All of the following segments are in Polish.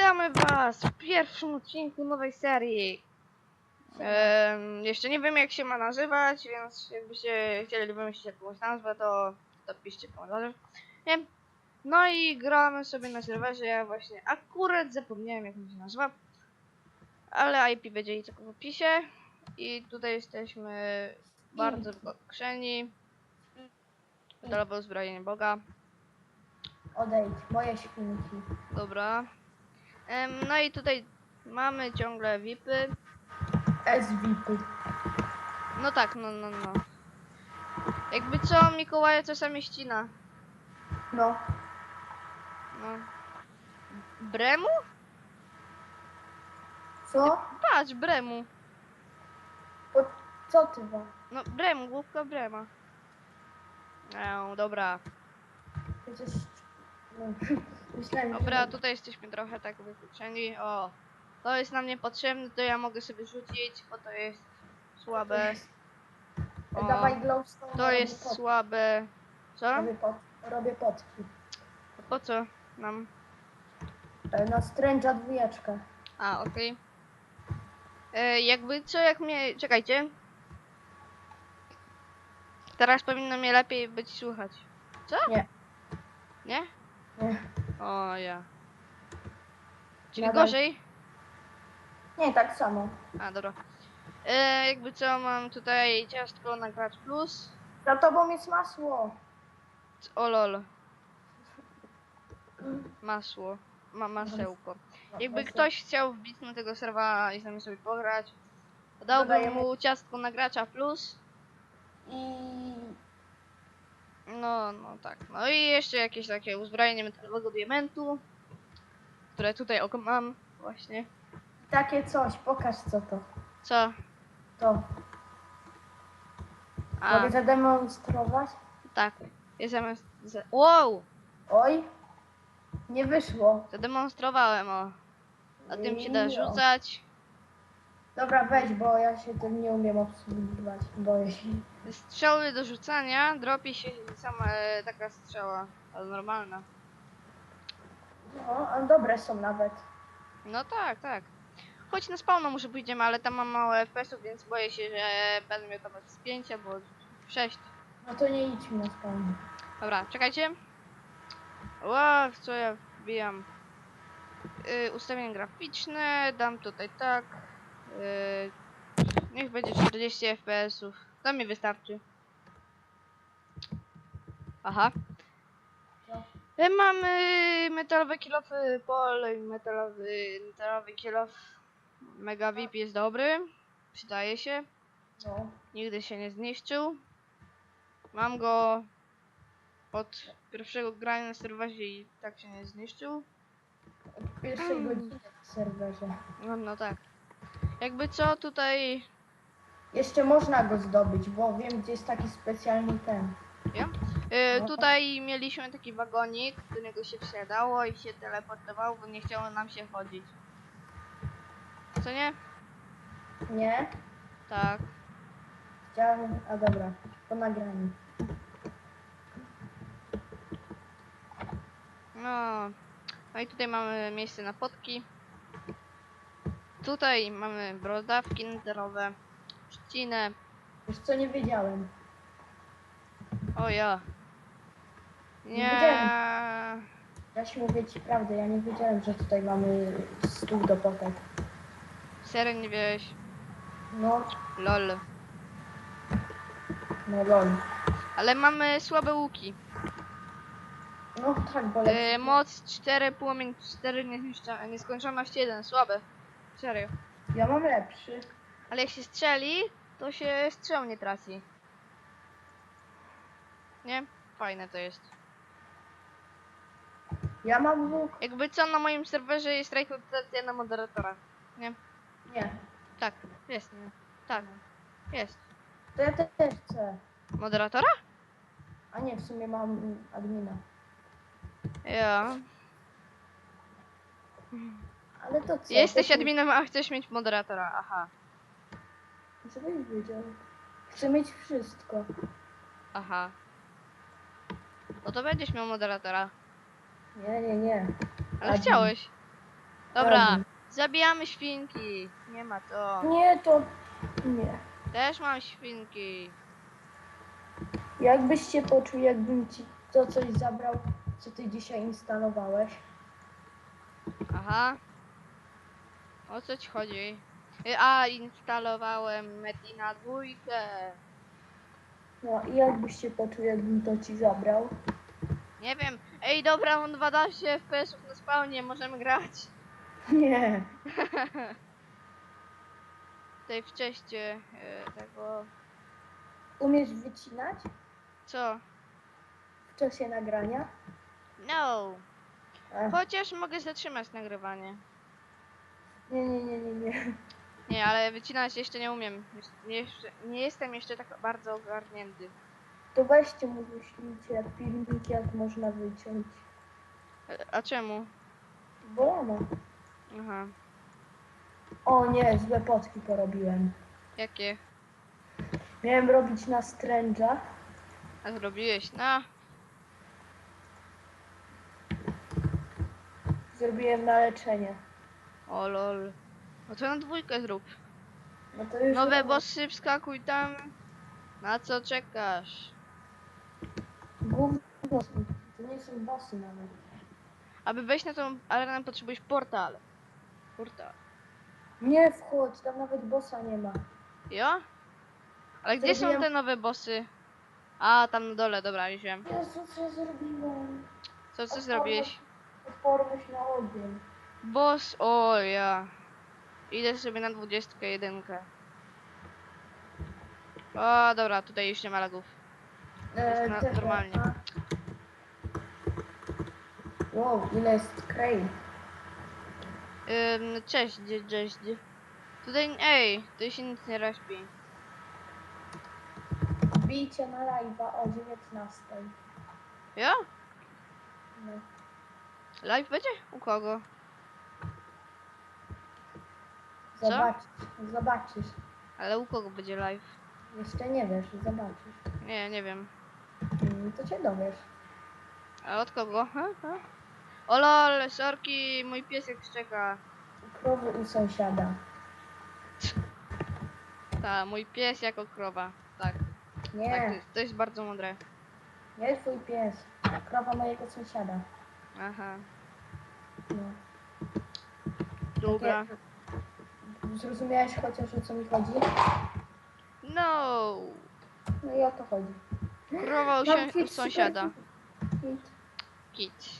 Witamy Was w pierwszym odcinku nowej serii. Jeszcze nie wiem jak się ma nazywać, więc jakbyście chcieli wymyślić jakąś nazwę, to, to piszcie w komentarzach. Nie? No i gramy sobie na serwerze, ja właśnie akurat zapomniałem jak on się nazywa. Ale IP będzie i tylko w opisie. I tutaj jesteśmy bardzo wykrzeni. Metalowe uzbrojenie Boga. Odejdź, moje świnki. Dobra. Em, no i tutaj mamy ciągle VIPy. SVP. No tak, no, no, no. Jakby co, Mikołaja czasami ścina. No, No. Bremu? co? Patrz, Bremu. Po, co ty ma? No, Bremu, główka Brema. No, dobra. Przecież... No, myślałem, Dobra, że... tutaj jesteśmy trochę tak wykluczeni. O, to jest nam niepotrzebne, to ja mogę sobie rzucić, bo to jest słabe. O, Dawaj glowstone. to robię jest pot- słabe. Co? Robię, pot, robię potki. Po co nam? E, Na stręcza dwójeczkę. A, okej. E, Jakby co, jak mnie... Czekajcie. Teraz powinno mnie lepiej być słychać. Co? Nie. Nie? Nie. O, ja. Czyli Nadal. gorzej? Nie, tak samo. A, dobra. E, jakby co, mam tutaj ciastko na Gracz Plus. Za tobą jest masło. O lol. Masło. Ma masełko. Jakby Masło. ktoś chciał wbić na tego serwa i z nami sobie pograć, dałbym Dodajemy- mu ciastko na Gracza Plus. I... No, no tak. No i jeszcze jakieś takie uzbrojenie metalowego diamentu, które tutaj oko mam właśnie. Takie coś, pokaż co to. Co? To. A, Mogę zademonstrować? tak. Jest zamiast... za- Wow! Oj. Nie wyszło. Zademonstrowałem, o. A tym się da rzucać. Dobra, weź, bo ja się tym nie umiem obsługiwać. Boję się. Strzały do rzucania, dropi się sama e, taka strzała, ale normalna. No, a dobre są nawet. No tak, tak. Choć na spawno muszę pójdziemy, ale tam mam mało FPS-ów, więc boję się, że będę miał tam z 5 albo 6. No to nie idźmy na spawnie. Dobra, czekajcie. Ła, co ja wbijam? Yy, ustawienia graficzne, dam tutaj tak. Yy, niech będzie 40 FPS-ów. To mi wystarczy. Aha. Co? Yy, mamy metalowe kilofy pole, metalowy, metalowy kilof. Mega VIP jest dobry. Przydaje się. No. Nigdy się nie zniszczył. Mam go od pierwszego grania na serwerze i tak się nie zniszczył. Od pierwszej godziny na serwerze. No, no tak. Jakby co tutaj. Jeszcze można go zdobyć, bo wiem, gdzie jest taki specjalny ten. Wiem? Yy, No. tutaj mieliśmy taki wagonik, do niego się wsiadało i się teleportowało, bo nie chciało nam się chodzić. Co nie? Nie? Tak. Chciałem... A dobra, po nagraniu. No. No i tutaj mamy miejsce na potki. Tutaj mamy brodawki neterowe, trzcinę. Wiesz co, nie wiedziałem. O ja. Nie Nie. Ja ci mówię ci prawdę, ja nie wiedziałem, że tutaj mamy stół do potek. Serio nie wiesz? No, Lol. no lol. Ale mamy słabe łuki. No tak, bo Yy, lepszy. moc 4, płomień 4, niezniszcza- nieskończoność 1, słabe. Serio. Ja mam lepszy. Ale jak się strzeli, to się strzał nie traci. Nie? Fajne to jest. Ja mam łuk. Jakby co na moim serwerze jest rekrutacja na moderatora. Nie? Nie. Tak, jest. Nie? Tak, jest. To ja też chcę. Moderatora? A nie, w sumie mam admina. Ja. Ale to co? Jesteś adminem, a chcesz mieć moderatora. Aha. Żebyś wiedział. Chcę mieć wszystko. Aha. No to będziesz miał moderatora. Nie, nie, nie. Ale Admin. chciałeś. Dobra, zabijamy świnki. Nie ma co. Nie, to... Nie. Też mam świnki. Jakbyś się poczuł, jakbym ci to coś zabrał, co ty dzisiaj instalowałeś? Aha. O co ci chodzi? Y, A, instalowałem Metina dwójkę. No i jakbyś się poczuł, jakbym to ci zabrał? Nie wiem. Ej, dobra, mam 12 FPS-ów na spawnie, możemy grać. Nie. Tutaj w czeście y, tego... Umiesz wycinać Co? w czasie nagrania? No. Ach, Chociaż mogę zatrzymać nagrywanie. nie, nie, nie, nie, nie. Nie, ale wycinać jeszcze nie umiem. Jeszcze- Nie, jestem jeszcze tak bardzo ogarnięty. To weźcie mu wyślijcie filmiki, jak można wyciąć. A czemu? Bo rano. Aha. O nie, złe potki porobiłem. Jakie? Miałem robić na stręża. A zrobiłeś? No. Zrobiłem na leczenie. O lol. No to na dwójkę zrób. No to już Nowe bossy, wskakuj tam. Na co czekasz? Gówno. To nie są bossy nawet. Aby wejść na tą arenę potrzebujesz portal. Portal. Nie wchodź, tam nawet bossa nie ma. Jo? Ale gdzie są Zrobiłem- te nowe bossy? A, tam na dole, dobra, już wiem. Jezu, co ja zrobiłem? Co, co zrobiłeś? Odporność na ogień. Boss, o ja. Idę sobie na 21. O, dobra, tutaj już nie ma lagów. E, na- te- normalnie. a. Wow, ile jest crane. Ym, cześć, dzie- cześć. Tutaj, ej, tu się nic nie respi. Bijcie na live'a o 19. Ja? No. Live będzie? U kogo? Co? Zobaczysz, zobaczysz. Ale u kogo będzie live? Jeszcze nie wiesz, zobaczysz. Nie, nie wiem. Mm, To cię dowiesz. A od kogo? Ha, ha? O lol, sorki, mój piesek szczeka. Krowy u sąsiada. Ta, mój pies jako krowa. Tak, tak to, Nie, jest, to jest bardzo mądre. nie twój pies. Krowa mojego sąsiada. Aha, No. dobra. Takie- Zrozumiałeś chociaż o co mi chodzi? No, No i o to chodzi. Mam się, u fit, sąsiada. Kit.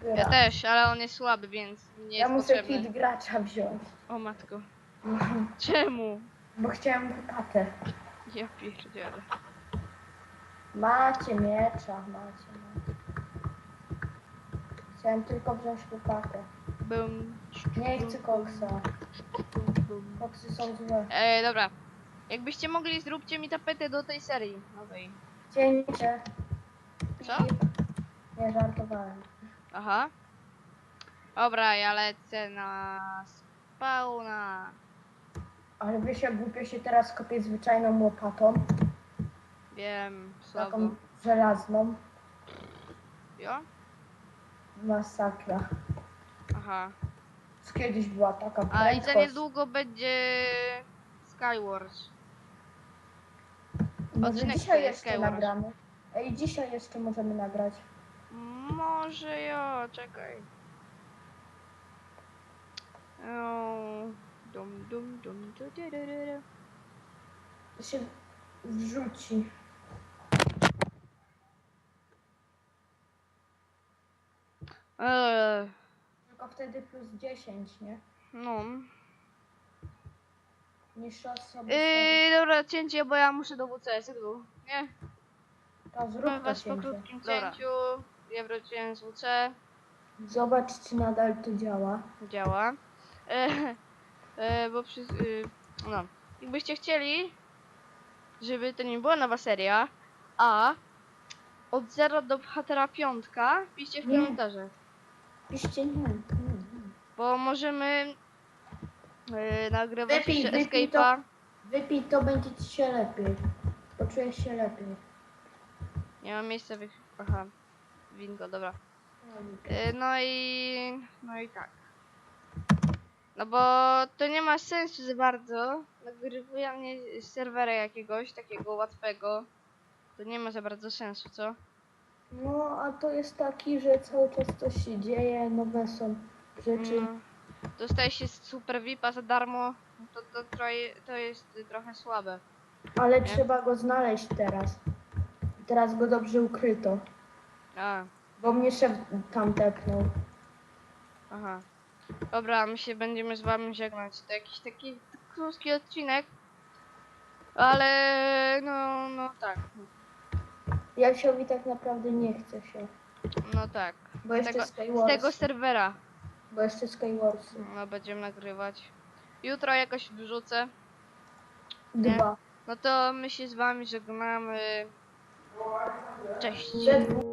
Gra. Ja też, ale on jest słaby, więc nie Ja jest muszę potrzebny. fit gracza wziąć. O matko. Czemu? Bo chciałem wypatę. Ja pierdzielę. Macie miecza, macie, macie. Chciałem tylko wziąć wypatę. Bum. Nie chcę koksa. Koksy są złe. Ej, dobra. Jakbyście mogli, zróbcie mi tapetę do tej serii nowej. Cięcie. Co? Nie żartowałem. Aha. Dobra, ja lecę na spawna. Ale wiesz jak głupio się teraz kopie zwyczajną łopatą? Wiem, słabo. Taką żelazną. Jo? Masakra. Aha. Kiedyś była taka A i za prędkość. niedługo będzie Skywars. Może odcinek dzisiaj jeszcze Skywars. nagramy. Ej, dzisiaj jeszcze możemy nagrać. Może jo, czekaj. O, dum dum dum du, du, du, du, du. To się wrzuci. Eee, Tylko wtedy plus 10, nie? no. Niższe osoby Yy, dobra, cięcie, bo ja muszę do WCS-u. Nie? są... To zrób to was po cięcie. krótkim cięciu. Ja wróciłem z WC. Zobacz, czy nadal to działa. Działa. E, e, bo przy... Y, no. Jakbyście chcieli, żeby to nie była nowa seria, a od 0 do bohatera piątka, piszcie w Nie. komentarzach. Piszcie nie. nie, nie. Bo możemy e, nagrywać Wypij, jeszcze wypij Escape'a. Wypij, to będzie ci się lepiej. Poczujesz się lepiej. Nie ma miejsca w... Aha. Winko, dobra. E, no i... No i tak. No bo to nie ma sensu za bardzo. Nagrywanie z serwera jakiegoś takiego łatwego. To nie ma za bardzo sensu, co? No, a to jest taki, że cały czas coś się dzieje, nowe są rzeczy. No. Dostaje się super VIPa za darmo. no To, to, to jest trochę słabe. Ale trzeba go znaleźć teraz. Teraz go dobrze ukryto. A, Bo mnie szef tam tepnął. aha. Dobra, my się będziemy z wami żegnać. To jakiś taki krótki odcinek. Ale no, no tak. Jasiowi tak naprawdę nie chce się. No tak. Bo Z jeszcze tego, z tego serwera Bo jeszcze Skywarsy. no, będziemy nagrywać. Jutro jakoś wrzucę. Nie? Dwa. No to my się z wami żegnamy. Cześć. Ze dwóch.